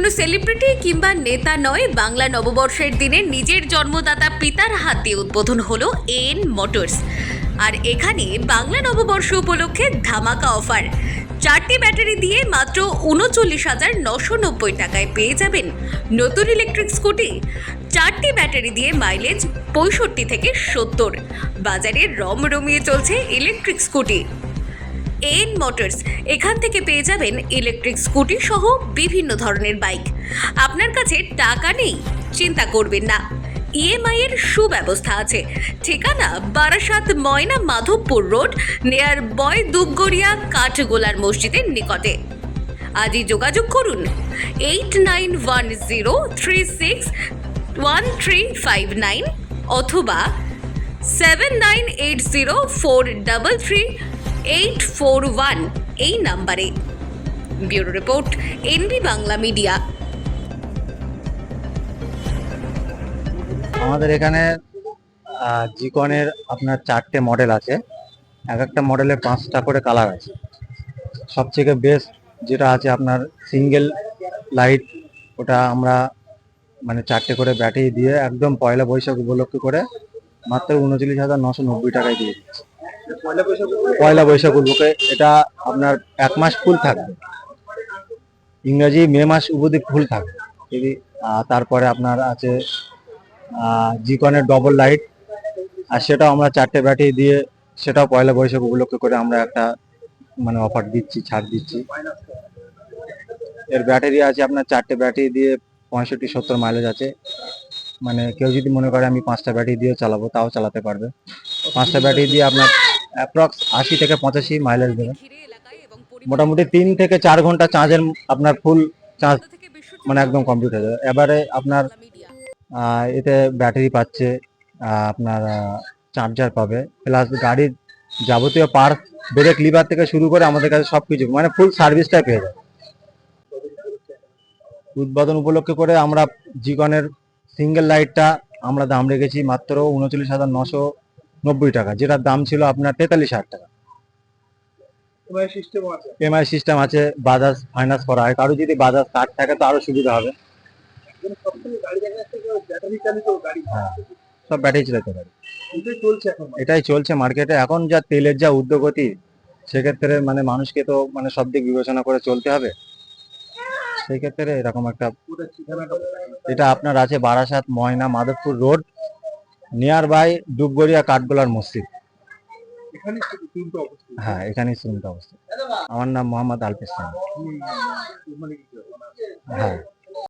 কোনো সেলিব্রিটি কিংবা নেতা নয়, বাংলা নববর্ষের দিনে নিজের জন্মদাতা পিতার হাত উদ্বোধন হলো এন মোটরস। আর এখানে বাংলা নববর্ষ উপলক্ষে ধামাকা অফার। চারটি ব্যাটারি দিয়ে মাত্র উনচল্লিশ হাজার নশো নব্বই টাকায় পেয়ে যাবেন নতুন ইলেকট্রিক স্কুটি চারটি ব্যাটারি দিয়ে মাইলেজ পঁয়ষট্টি থেকে সত্তর। বাজারে রম রমিয়ে চলছে ইলেকট্রিক স্কুটি এন মোটরস এখান থেকে পেয়ে যাবেন ইলেকট্রিক স্কুটি সহ বিভিন্ন ধরনের বাইক আপনার কাছে টাকা নেই, চিন্তা করবেন না। ইএমআই এর সুব্যবস্থা আছে। ঠিকানা বারাসাত ময়না মাধবপুর রোড নেয়ার বয় দুবগড়িয়া কাঠগোলার মসজিদের নিকটে। আজই যোগাযোগ করুন। Eight nine one zero three six one three five nine অথবা seven nine eight zero four double three eight four one এই নাম্বারে। Bureau report, NB Bangla media. আমাদের এখানে জিকনের আপনার চারটে মডেল আছে। এক একটা মডেলে পাঁচটা করে কালার আছে। সবথেকে বেস্ট যেটা আছে আপনার সিঙ্গেল লাইট, ওটা আমরা মানে চারটে করে ব্যাটারি দিয়ে একদম পয়লা বৈশাখ উপলক্ষে করে মাত্র উনচল্লিশ হাজার নশো নব্বই টাকায় দিয়ে দিচ্ছি। পয়লা বৈশাখ উপলক্ষে এটা আপনার এক মাস ফুল থাকবে। ইংরাজি মে মাস অবধি ফুল থাকবে। তারপরে আপনার আছে জিকনের ডবল লাইট আর সেটাও আমরা চারটে ব্যাটারি দিয়ে, সেটাও পয়লা বৈশাখ উপলক্ষে করে আমরা একটা মানে অফার দিচ্ছি, ছাড় দিচ্ছি। এর ব্যাটারি আছে আপনার চারটে ব্যাটারি দিয়ে পঁয়ষট্টি, সত্তর মাইলেজ আছে। মানে কেউ যদি মনে করে আমি পাঁচটা ব্যাটারি দিয়ে চালাবো, তাও চালাতে পারবে। পাঁচটা ব্যাটারি দিয়ে আপনার অ্যাপ্রক্স আশি থেকে পঁচাশি মাইলেজ দেবে মোটামুটি তিন থেকে চার ঘণ্টা চার্জের আপনার ফুল চার্জ মানে একদম কমপ্লিট হয়ে যাবে। এবারে আপনার এতে ব্যাটারি পাচ্ছে আপনার চার্জার পাবে প্লাস গাড়ির যাবতীয় পার্ট ব্রেক লিভার থেকে শুরু করে আমাদের কাছে সব কিছু মানে ফুল সার্ভিসটাই পেয়ে যাবে। উদ্বোধন উপলক্ষে করে আমরা জিকনের সিঙ্গেল লাইটটা আমরা দাম রেখেছি মাত্র উনচল্লিশ হাজার নশো নব্বই টাকা যেটার দাম ছিল আপনার তেতাল্লিশ হাজার টাকা। সিস্টেম আছে। এমআই সিস্টেম আছে বাজাজ ফাইন্যান্স করা হয়। কারও যদি বাজাজ কার্ড থাকে তো আরও সুবিধা হবে। যে ব্যাটারি চালিত গাড়ি। সব ব্যাটারি এটাই চলছে এখন। এটাই চলছে মার্কেটে এখন যা তেলের যা উদ্যোগতি সেক্ষেত্রে মানে মানুষকে তো মানে সব দিক বিবেচনা করে চলতে হবে। সেক্ষেত্রে এরকম একটা? এটা আপনার আছে Barasat Moyna Madhabpur road. Near by Dubgaria কাঠগোলার মসজিদ হ্যাঁ এখানেই শুনতে অবস্থা আমার নাম মোহাম্মদ আলফ ইসলাম মানে? হ্যাঁ।